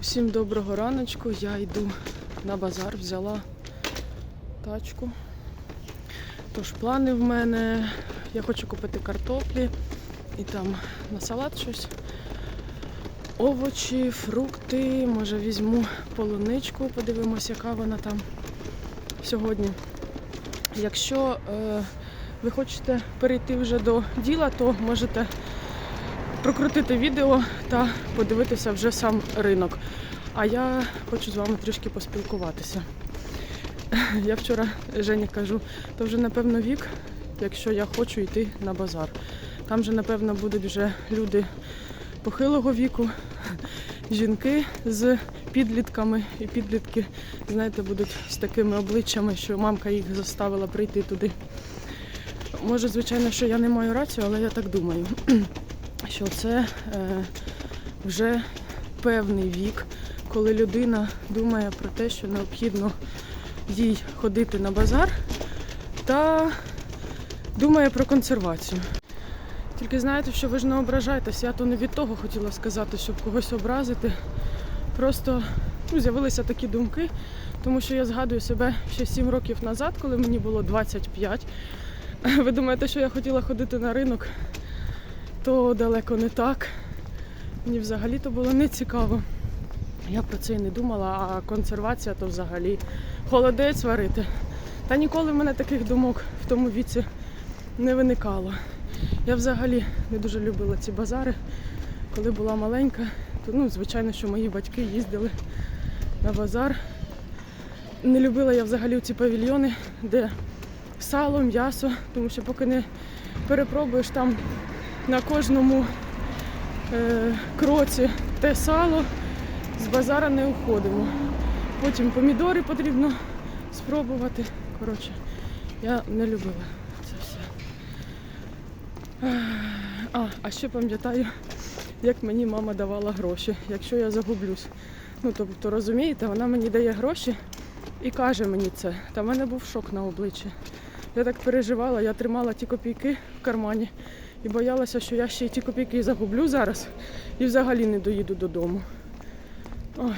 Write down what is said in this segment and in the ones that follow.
Всім доброго раночку. Я йду на базар, взяла тачку. Тож плани в мене. Я хочу купити картоплі і там на салат щось. Овочі, фрукти, може візьму полуничку, подивимось, яка вона там сьогодні. Якщо е, ви хочете перейти вже до діла, то можете прокрутити відео та подивитися вже сам ринок. А я хочу з вами трішки поспілкуватися. Я вчора Жені кажу, то вже напевно вік, якщо я хочу йти на базар. Там же, напевно, будуть вже люди похилого віку, жінки з підлітками. І підлітки, знаєте, будуть з такими обличчями, що мамка їх заставила прийти туди. Може, звичайно, що я не маю рацію, але я так думаю, що це е, вже певний вік, коли людина думає про те, що необхідно їй ходити на базар та думає про консервацію. Тільки знаєте, що ви ж не ображайтесь, я то не від того хотіла сказати, щоб когось образити. Просто ну, з'явилися такі думки, тому що я згадую себе ще 7 років назад, коли мені було 25. Ви думаєте, що я хотіла ходити на ринок, то далеко не так. Мені взагалі то було не цікаво. Я про це і не думала, а консервація то взагалі холодець варити. Та ніколи в мене таких думок в тому віці не виникало. Я взагалі не дуже любила ці базари. Коли була маленька, то ну, звичайно, що мої батьки їздили на базар. Не любила я взагалі ці павільйони, де сало, м'ясо, тому що поки не перепробуєш там на кожному е, кроці те сало, з базара не уходимо. Потім помідори потрібно спробувати. Коротше, я не любила це все. А, а ще пам'ятаю, як мені мама давала гроші, якщо я загублюсь. Ну, тобто, розумієте, вона мені дає гроші і каже мені це. Та в мене був шок на обличчі. Я так переживала, я тримала ті копійки в кармані і боялася, що я ще й ті копійки загублю зараз і взагалі не доїду додому. Ой.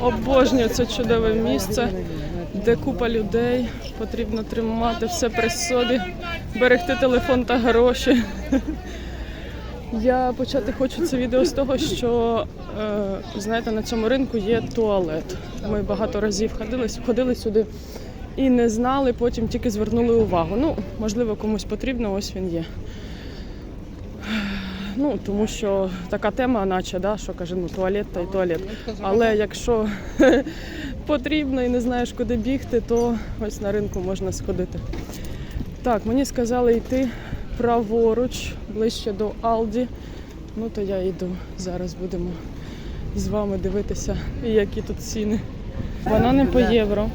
Обожнюю це чудове місце, де купа людей. Потрібно тримати все при собі, берегти телефон та гроші. Я почати хочу це відео з того, що е, знаєте, на цьому ринку є туалет. Ми багато разів ходили, ходили сюди і не знали, потім тільки звернули увагу. Ну, можливо, комусь потрібно, ось він є. Ну, тому що така тема, наче, да, що каже, ну туалет та й туалет. Але якщо потрібно і не знаєш, куди бігти, то ось на ринку можна сходити. Так, мені сказали йти праворуч, ближче до Алді. Ну то я йду. Зараз будемо з вами дивитися, які тут ціни. Банани по євро,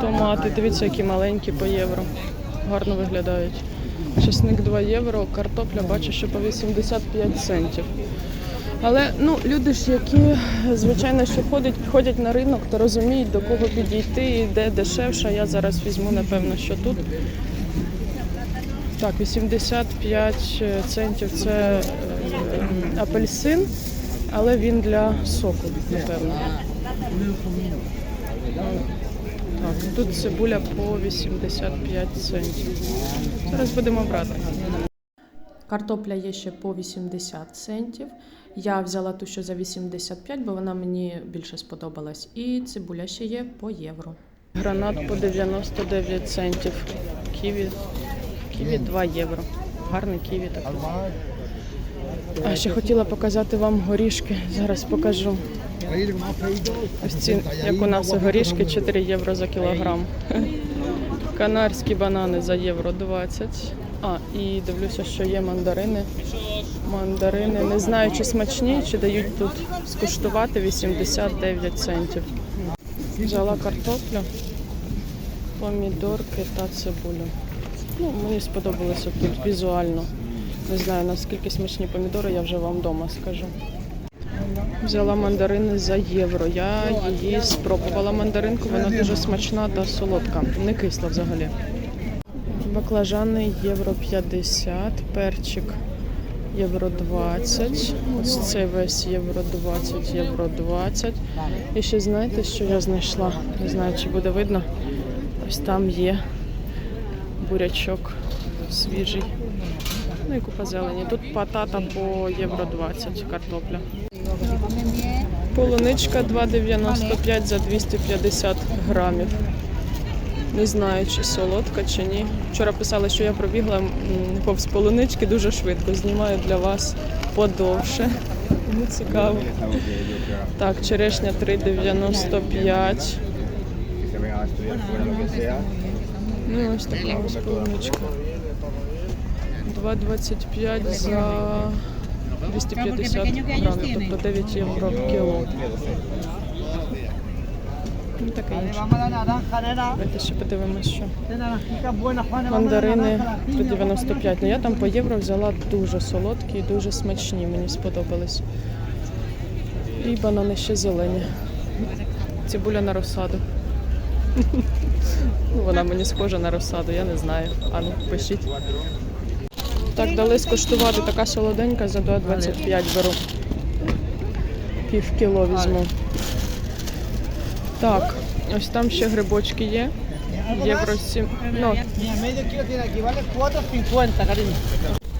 томати, дивіться, які маленькі по євро. Гарно виглядають. Чесник 2 євро, картопля бачу, що по 85 центів. Але ну, люди ж, які, звичайно, що ходять, ходять на ринок, то розуміють, до кого підійти і де дешевше. Я зараз візьму, напевно, що тут. Так, 85 центів це е, апельсин, але він для соку, напевно. Тут цибуля по 85 центів. Зараз будемо брати. Картопля є ще по 80 центів. Я взяла ту, що за 85, бо вона мені більше сподобалась. І цибуля ще є по євро. Гранат по 99 центів. Ківі, ківі 2 євро. Гарний ківі такий. А ще хотіла показати вам горішки. Зараз покажу. Ось ці, як у нас горішки, 4 євро за кілограм. Канарські банани за євро 20. А, і дивлюся, що є мандарини. Мандарини. Не знаю, чи смачні, чи дають тут скуштувати 89 центів. Взяла картоплю, помідорки та цибулю. Ну, мені сподобалося тут візуально. Не знаю, наскільки смачні помідори, я вже вам вдома скажу. Взяла мандарини за євро. Я її спробувала мандаринку, вона дуже смачна та солодка, не кисла взагалі. Баклажани євро 50, перчик євро 20. Ось це весь євро 20, євро 20. І ще знаєте, що я знайшла? Не знаю, чи буде видно. Ось там є бурячок свіжий. Ну і купа зелені. Тут патата по євро 20, картопля. Полуничка 2,95 за 250 грамів. Не знаю, чи солодка, чи ні. Вчора писали, що я пробігла повз полунички дуже швидко. Знімаю для вас подовше. Мені цікаво. Так, черешня 3,95. que se vengan a estudiar fuera, lo que sea. Ну, ось така ось полуничка. 2,25 за 250 грамів, тобто 9 євро в кіло. Ну, таке інше. Давайте ще подивимось, що. Мандарини по 95. Ну я там по євро взяла дуже солодкі і дуже смачні, мені сподобались. І банани ще зелені. Цибуля на розсаду. Ну, Вона мені схожа на розсаду, я не знаю. Ану, пишіть. Так, дали скуштувати така солоденька за 2,25 беру. Пів кіло візьму. Так, ось там ще грибочки є. Євро 7. Ну, Mira, medio kilo tiene aquí, vale 4.50, cariño.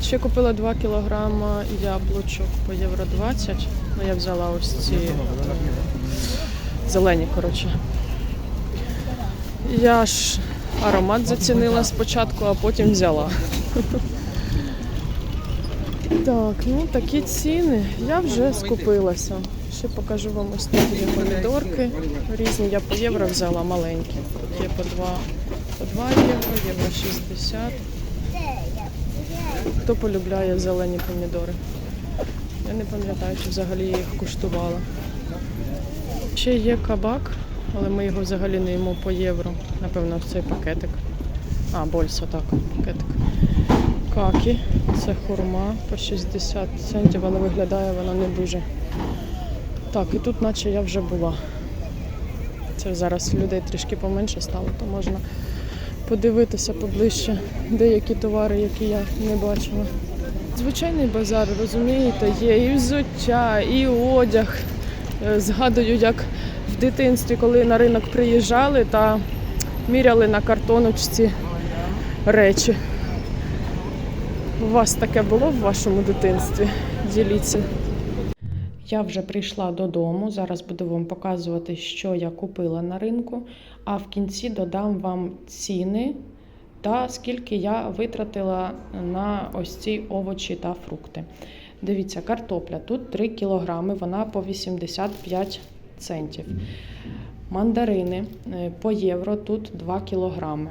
Ще купила 2 кілограма яблучок по євро 20. Ну, я взяла ось ці е, зелені, коротше. Я ж аромат зацінила спочатку, а потім взяла. Так, ну такі ціни. Я вже скупилася. Ще покажу вам ось тут є помідорки різні. Я по євро взяла маленькі. Є по 2, по 2 євро, євро 60. Хто полюбляє зелені помідори? Я не пам'ятаю, чи взагалі їх куштувала. Ще є кабак, але ми його взагалі не їмо по євро. Напевно, в цей пакетик. А, больса, так, пакетик. Какі, це хурма по 60 центів, але виглядає вона не дуже. Так, і тут наче я вже була. Це зараз людей трішки поменше стало, то можна подивитися поближче деякі товари, які я не бачила. Звичайний базар, розумієте, є і взуття, і одяг. Е, Згадую, як в дитинстві, коли на ринок приїжджали та міряли на картоночці речі. У вас таке було в вашому дитинстві? Діліться. Я вже прийшла додому. Зараз буду вам показувати, що я купила на ринку. А в кінці додам вам ціни та скільки я витратила на ось ці овочі та фрукти. Дивіться, картопля тут 3 кілограми, вона по 85 центів. Мандарини е, по євро тут 2 кілограми.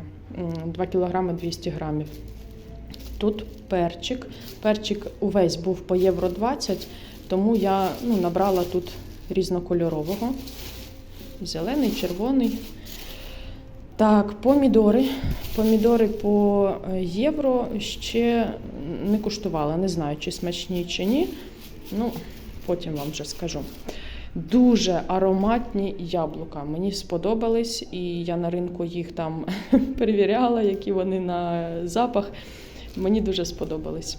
2 кілограми 200 грамів. Тут перчик. Перчик увесь був по євро 20, тому я ну, набрала тут різнокольорового. Зелений, червоний. Так, помідори. Помідори по е, євро ще не куштувала. Не знаю, чи смачні, чи ні. Ну, потім вам вже скажу. Дуже ароматні яблука. Мені сподобались, і я на ринку їх там перевіряла, які вони на запах. Мені дуже сподобались.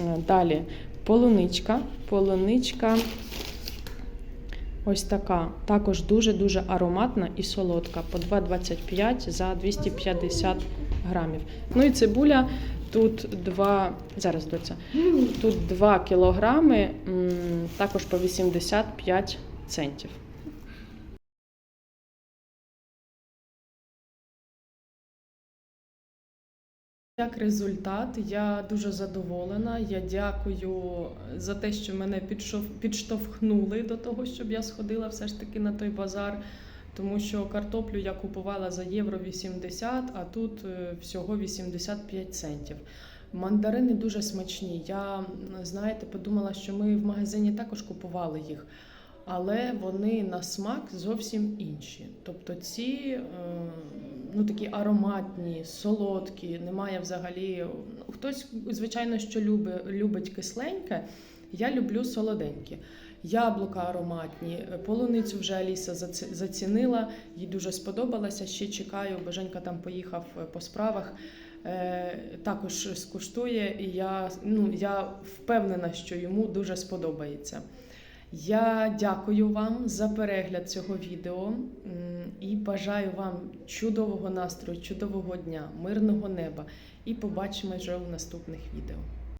Е, Далі полуничка. Полуничка ось така. Також дуже-дуже ароматна і солодка. По 2,25 за 250 грамів. Ну і цибуля. Тут 2, зараз доця, тут 2 кілограми, також по 85 центів. Як результат, я дуже задоволена. Я дякую за те, що мене підштовхнули до того, щоб я сходила все ж таки на той базар. Тому що картоплю я купувала за євро 80, а тут е, всього 85 центів. Мандарини дуже смачні. Я, знаєте, подумала, що ми в магазині також купували їх, але вони на смак зовсім інші. Тобто ці е, ну, такі ароматні, солодкі, немає взагалі. Хтось, звичайно, що любить, любить кисленьке. Я люблю солоденькі. Яблука ароматні, полуницю вже Аліса заці- зацінила, їй дуже сподобалося. Ще чекаю, Боженька там поїхав е, по справах. е, також скуштує, і я, ну, я впевнена, що йому дуже сподобається. Я дякую вам за перегляд цього відео і бажаю вам чудового настрою, чудового дня, мирного неба. І побачимо вже у наступних відео.